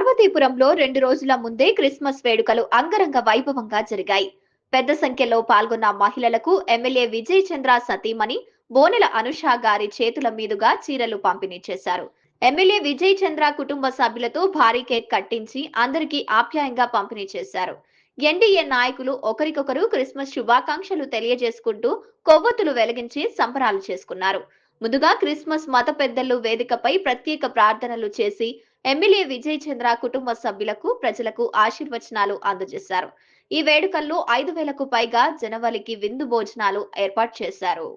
పార్వతీపురంలో రెండు రోజుల ముందే క్రిస్మస్ వేడుకలు అంగరంగ వైభవంగా జరిగాయి. పెద్ద సంఖ్యలో పాల్గొన్న మహిళలకు ఎమ్మెల్యే విజయ్ చంద్ర సతీమణి బోనెల అనుష గారి చేతుల మీదుగా చీరలు పంపిణీ చేశారు. ఎమ్మెల్యే విజయ్ చంద్ర కుటుంబ సభ్యులతో భారీ కేక్ కట్టించి అందరికీ ఆప్యాయంగా పంపిణీ చేశారు. ఎన్డీఏ నాయకులు ఒకరికొకరు క్రిస్మస్ శుభాకాంక్షలు తెలియజేసుకుంటూ కొవ్వొత్తులు వెలిగించి సంబరాలు చేసుకున్నారు. ముందుగా క్రిస్మస్ మత పెద్దలు వేదికపై ప్రత్యేక ప్రార్థనలు చేసి ఎమ్మెల్యే విజయ్ చంద్ర కుటుంబ సభ్యులకు ప్రజలకు ఆశీర్వచనాలు అందజేశారు. ఈ వేడుకల్లో ఐదు వేలకు పైగా జనవరికి విందు భోజనాలు ఏర్పాటు చేశారు.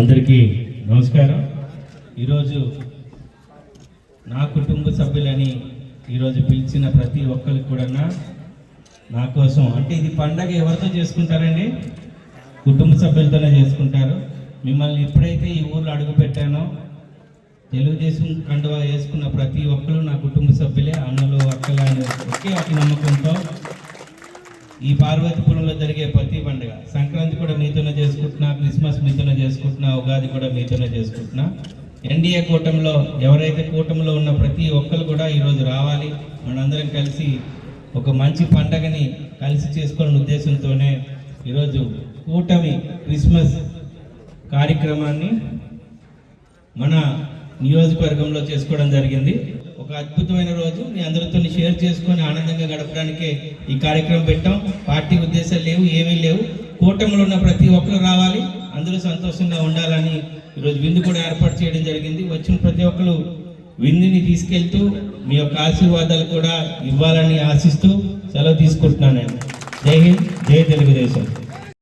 అందరికీ నమస్కారం. ఈరోజు నా కుటుంబ సభ్యులని ఈరోజు పిలిచిన ప్రతి ఒక్కరికి కూడా నా కోసం అంటే ఇది పండగ ఎవరితో చేసుకుంటారండి? కుటుంబ సభ్యులతోనే చేసుకుంటారు. మిమ్మల్ని ఎప్పుడైతే ఈ ఊర్లో అడుగుపెట్టానో తెలుగుదేశం కండువా వేసుకున్న ప్రతి ఒక్కరు నా కుటుంబ సభ్యులే అన్నలు అక్కలు అని ఒకే ఒక నమ్మకంతో ఈ పార్వతీపురంలో జరిగే ప్రతి పండుగ. సంక్రాంతి కూడా మీతోనే చేసుకుంటున్నా క్రిస్మస్ మీతోనే చేసుకుంటున్నా ఉగాది కూడా మీతోనే చేసుకుంటున్నా. ఎన్డీఏ కూటమిలో ఎవరైతే కూటమిలో ఉన్న ప్రతి ఒక్కరు కూడా ఈరోజు రావాలి. మనందరం కలిసి ఒక మంచి పండగని కలిసి చేసుకునే ఉద్దేశంతోనే ఈరోజు కూటమి క్రిస్మస్ కార్యక్రమాన్ని మన నియోజకవర్గంలో చేసుకోవడం జరిగింది. ఒక అద్భుతమైన రోజు. మీ అందరితో షేర్ చేసుకొని ఆనందంగా గడపడానికే ఈ కార్యక్రమం పెట్టాం. పార్టీ ఉద్దేశాలు కూటమిలో ఉన్న ప్రతి ఒక్కరు రావాలి. అందరూ సంతోషంగా ఉండాలని ఈరోజు విందు కూడా ఏర్పాటు చేయడం జరిగింది. వచ్చిన ప్రతి ఒక్కరు విందుని తీసుకెళ్తూ మీ యొక్క ఆశీర్వాదాలు కూడా ఇవ్వాలని ఆశిస్తూ సెలవు తీసుకుంటున్నాను నేను. జై హింద్ జై తెలుగుదేశం.